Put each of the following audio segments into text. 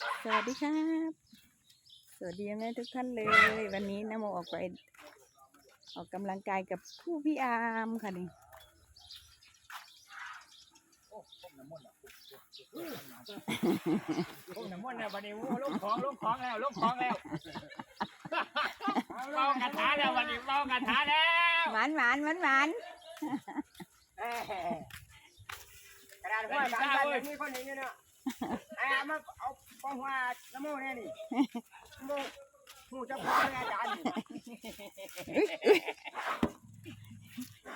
สวัสดีครับ สวัสดีแม่ทุกท่านเลย วันนี้น้ำโมออกไป ออกกำลังกายกับผู้พี่อาร์มค่ะนี่พวกน้ำมันต์เนี่ยวันนี้โอ้ลงของลงของแล้วลงของแล้วเมากระถาแล้ววันนี้เมากระถาแล้วหวานหวานหวานหวานเอ้ยกระดาษหัวสามพันแบบนี้คนนี้เนาะไอ้เอามาเอา ปองหัวน้ำมูกเนี่ยนี่น้ำมูกหูจะพูดอาจารย์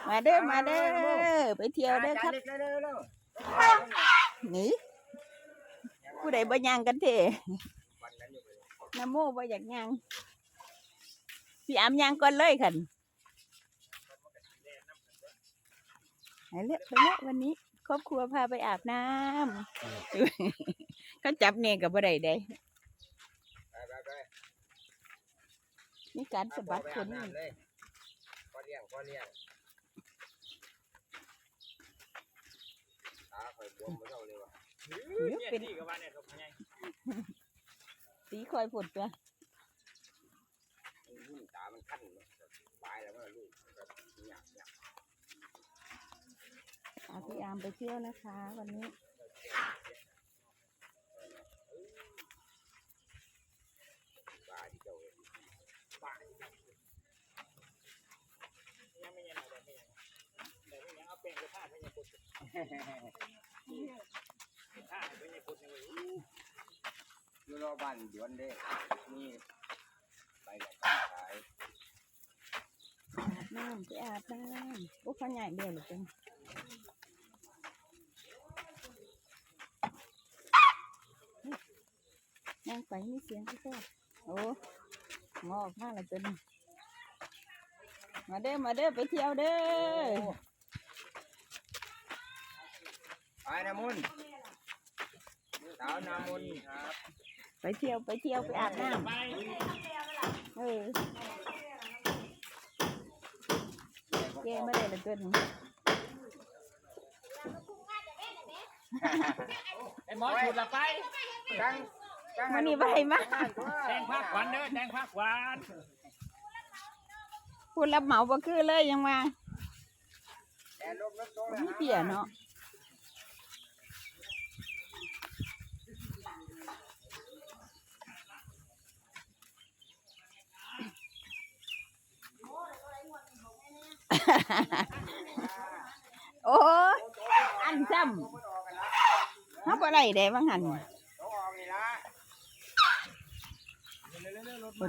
มาเด้อมาเด้อไปเที่ยวเด้อครับเร็วเร็วเร็วหนีผู้ใดบ่ย่างกันเถน้ำโมบ่อยากย่างพี่อาร์มย่างก่อนเลยค่ะไปเละไปเละวันนี้ ครอบครัวพาไปอาบน้ำ เขาจับเนี่ยกับบ่ได้เด้ไปไปมีการสะบัดคนนี่เลยพอเลี้ยงพอเลี้ยงตาคอยบวมมาเท่าเลยว่ะเป็นที่กับว่าเนี่ยครับไงสีคอยผดตัวตา มันขั้นตายแล้วมันลูกหยักหยักพาพี่อาร์มไปเที่ยวนะคะ วันนี้ ตาที่เจ้า ยังไม่ยังอะไรไม่ยังแต่ไม่ยังเอาเป็นกระถาไม่ยังพุทธท่าไม่ยังพุทธเลย อยู่รอบ้านดวนเด้นี่ไปกับขายอาบน้ำไปอาบน้ำโอ้เขาใหญ่เดียวเหรือเป็นนั่งไปมีเสียงพี่แซ่โอ้งอกมาแล้วเป็นมาเด้อมาเด้อไปเที่ยวเด้อ ไปน้ำมุนสาวน้ำมุนครับไปเที่ยวไปเที่ยวไปอาบน้ไปำเออเย่ไม่ได้เหลยเกินไอ้หมอฉุดละไปจังจังมันนี่ไปมาแดงผ้าขวัญเด้อแดงผ้าขวัญพูดรับเหมาบ่คือเลยยังมาแต่ลบลบโตแล้วมีเปียเนาะ โอ้อันซ้ำเขาบ่ไรได้บ้างหัน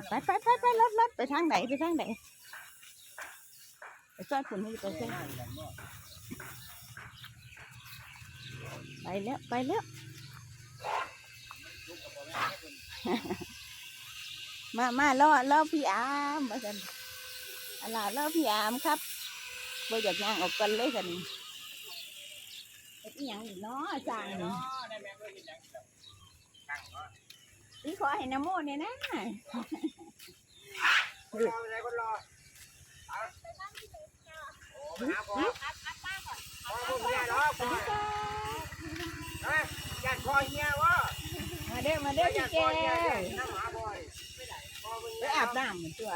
ไปไปไปไปรถรถไปทางไหนไปทางไหนไปซอยฝุ่นให้ไปเส้นไปแล้วไปแล้ว มามาล่อล่อพี่อามมาสันอะไรล่อพี่อามครับ บ่อยากย่างออกกันเลยกันเฮ็ดอีหยังอีกเนาะจางนี่นี่ขอให้น้ำโมเนี่ยนะคนรอไปไหนคนรอเอาโอ้หาพ่อพ่อพวกเมียรอพ่อเฮ้ยญาติพ่อเฮียวะมาเด้อมาเด้อพี่ญาติแก้พ่อเฮียววน้ำหาพ่อดิพ่อมึงไปอาบน้ำเหมือนตัว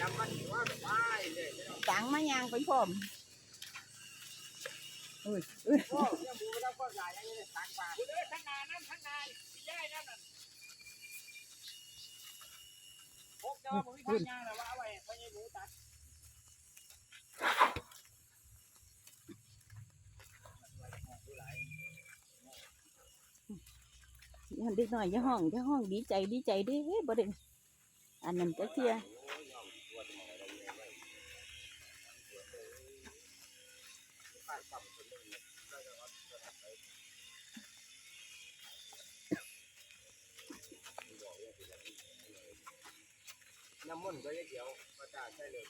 จำมันว่าไปเลยจังมายางไปพร้อมโอ้ยังบูไม่ต้องก็ใหญ่ยังไงตักปากเด้อทั้งนานั่นทั้งนายพี่ย่ายนั่นน่ะพกเจ้าผมมีทางยางแล้วว่าเอาไว้ไม่ให้หมูตัดยันเด็กหน่อยอย่าห้องอย่าห้องดีใจดีใจเด้บ่ได้อันนั้นก็เทีย น้ำมันก็เดียวมาจ่าใช่เลย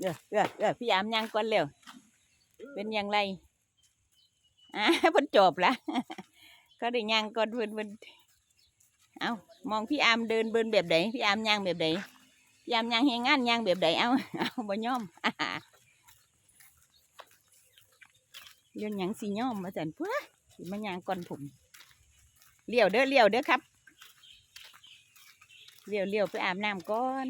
เด้อเด้อเด้อพี่ยามยางก่อนเร็ว เป็นอย่างไรอ่าพิ่นจบละ ก็ได้ยางก่อนเพิ่นเพิ่นเอามองพี่อามเดินเบินแบบไหนพี่อามย่างแบบไหนพี่อามย่างเฮงานย่างแบบไหนเอาเอาบ่ย่อมเรื่องยังสีย่อมมาจันพุ่นสิมาย่างก่อนผมเลี้ยวเด้อเลี้ยวเด้อครับเลี้ยวเลี้ยวไปอาบน้ำก่อน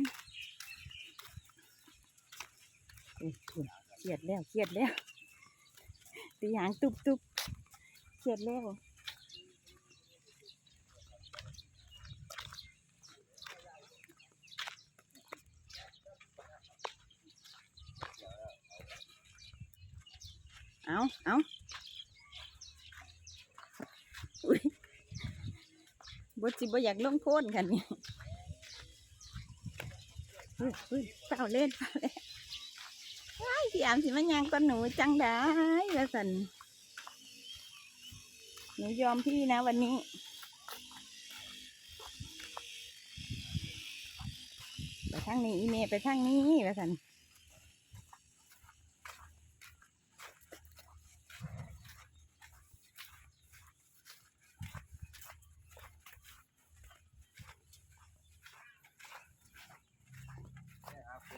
เครียดแล้วเครียดแล้วตีหางตุบตุบเครียดแล้ว เอาเอาอุ้ยบดสิบอยากลงโพนกันนี่อุ้ยอุ้ยเปล่าเล่นเปล่าเล่นว้ายพี่อามสิมันยังก็หนูจังได้ละสันหนูยอมพี่นะวันนี้ไปทางนี้อีเมย์ไปทางนี้ละสัน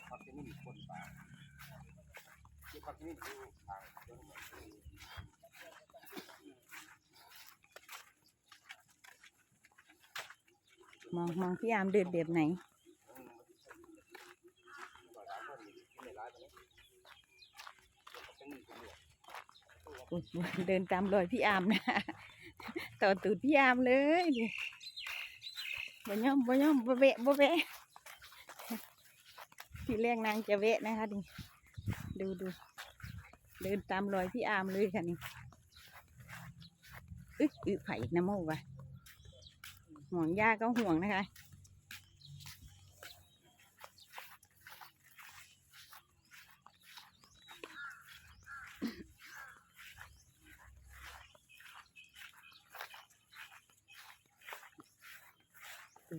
ผักที่นี่คนป่า ผักที่นี่คือทางเดินมาคือมองมองพี่อามเดินแบบไหน เดินตามรอยพี่อามนะ ต่อตูดพี่อามเลยบ่ย่อมบ่ย่อมบ่เวะบ่เวะที่แรกนางจะเวะนะคะนี่ดูดู เดินตามรอยพี่อามเลยค่ะนี่อึ๊กอึ๊กไผ่น้ำโมกว่ะห่วงย่าก็ห่วงนะคะ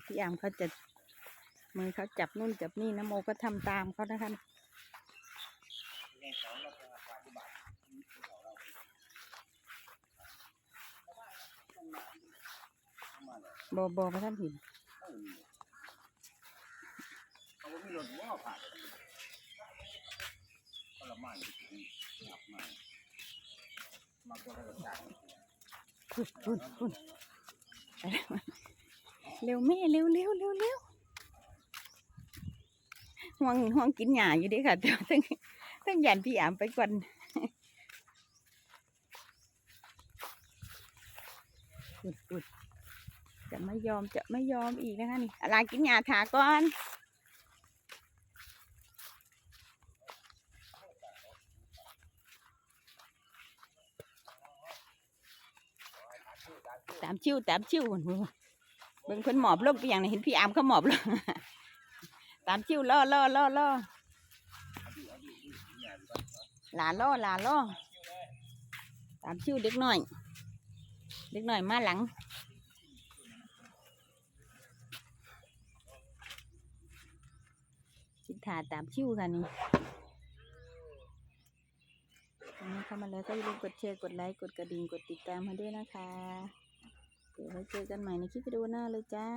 พี่อามเขาจะมือเขาจับนู่นจับนี่นะโมก็ทำตามเขานะคะ บอบอพระท่านหินเขาไม่รถว่าผ่านก็ละมันหนักมากมาก็ระดับพุ่นพุ่นพุ่นเร็วแม่เร็วเร็วเร็วเร็วห่วงห่วงกินหญ้าอยู่ดิค่ะแต่ว่าทั้งทั้งยันพี่อามไปก่อนพุ่นพุ่น จะไม่ยอมจะไม่ยอมอีกนะคะนี่อะไรกินหญ้าถาก่อนตามชิวตามชิวพุ่นพุ่นเบิ่งเพิ่นหมอบลงไปอย่างนี้เห็นพี่อามเขาหมอบลงตามชิวล่อล่อล่อล่อหลาล่อหลาล่อตามชิวเด็กหน้อย เด็กหน้อยมาหลัง ชิดถาตามชิวค่ะนี่วันนี้เข้ามาแล้วก็อย่าลืมกดแชร์กดไลค์กดกระดิ่งกดติดตามมาด้วยนะคะ เดี๋ยวไว้เจอกันใหม่ในคลิปวิดีโอหน้าเลยจ้า